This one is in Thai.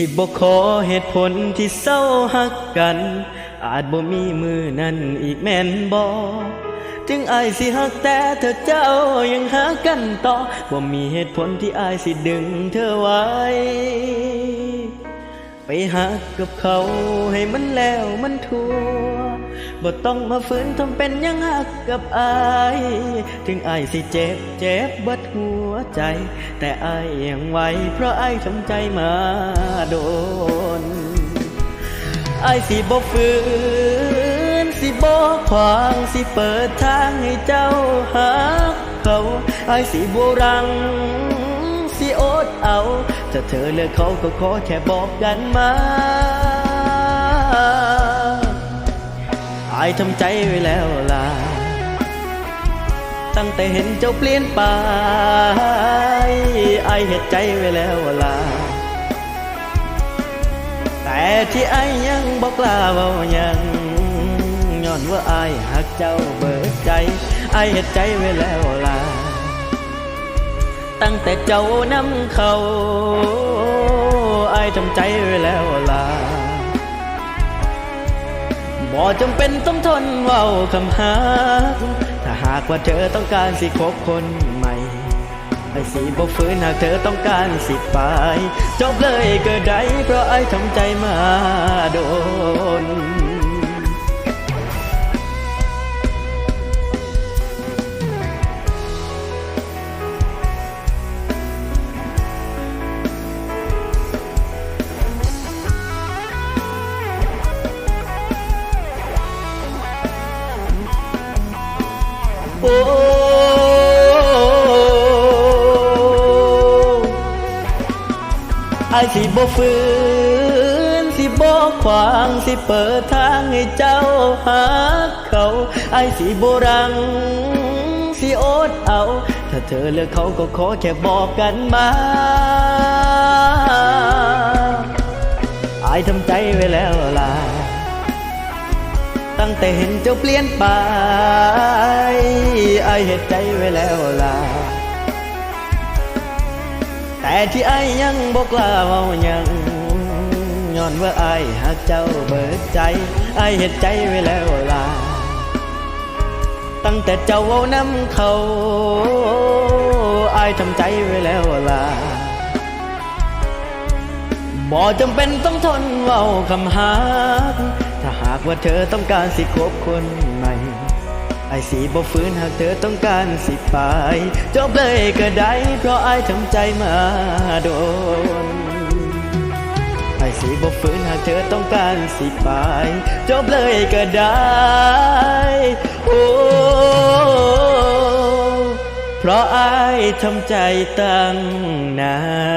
สิบ่ขอเหตุผลที่เศร้าหักกัน อาจบ่มีมือนั้นอีกแม่นบ่ถึงอายสิหักแต่เธอเจ้ายังหากันต่อบ่มีเหตุผลที่อายสิดึงเธอไว้ ไปหักกับเขาให้มันแล้วมันทั่วบ่ต้องมาฝืนทำเป็นยังหักกับอาย ถึงอายสิเจ็บเจ็บบัดหัวใจ แต่อายยังไหวเพราะอายทำใจมาโดนอ้ายสิบ่ฝืนสิบ่ขวางสิเปิดทางให้เจ้าหาเขาอ้ายสิบ่รัง อดเอา ถ้าเธอเลือกเขาก็ขอแค่บอกกันมาไอ้ายทำใจไว้แล้วล่ะ ตั้งแต่เห็นเจ้าเปลี่ยนไปไอ้ายเหตุใจไว้แล้วล่ะ แต่ที่ไอ้ายยังบอกลาเว้ายังย้อนว่าไอ้ายหักเจ้าเบิดใจไอ้ายเฮ็ดใจไว้แล้วล่ะ ตั้งแต่เจ้านำเขาไอ้ายทำใจไว้แล้วล่ะบ่จำเป็นต้องทนเว้าคำหา ถ้าหากว่าเธอต้องการสิคบคนใหม่ไอ้สีบ่ฟื้นหากเธอต้องการสิไปจบเลยก็ได้เพราะไอ้ทำใจมาโดน โอ้ไอ้สิบ่ฝืนสิบ่ขวางสิเปิดทางให้เจ้าหาเขาไอ้สิบ่รังสิอดเอา ถ้าเธอเลือกเขาก็ขอแค่บอกกันมาไอ้ทำใจไว้แล้วล่ะ ตั้งแต่เห็นเจ้าเปลี่ยนไปไอเหตุใจไว้แล้วล่ะแต่ที่ไอยังบอกลาเว่ายังย้อนว่าไอหักเจ้าเบิดใจไอเหตุใจไว้แล้วล่ะตั้งแต่เจ้าเว้าน้ำเขาไอทำใจไว้แล้วล่ะบ่จำเป็นต้องทนเว้าคำหาก ถ้าหากว่าเธอต้องการสิคบคนใหม่ไอ้สีบ่ฟื้นหากเธอต้องการสิไปจบเลยก็ได้เพราะไอ้ทำใจมาโดนไอ้สีบ่ฟื้นหากเธอต้องการสิไปจบเลยก็ได้ โอ้เพราะไอ้ทำใจตั้งนาน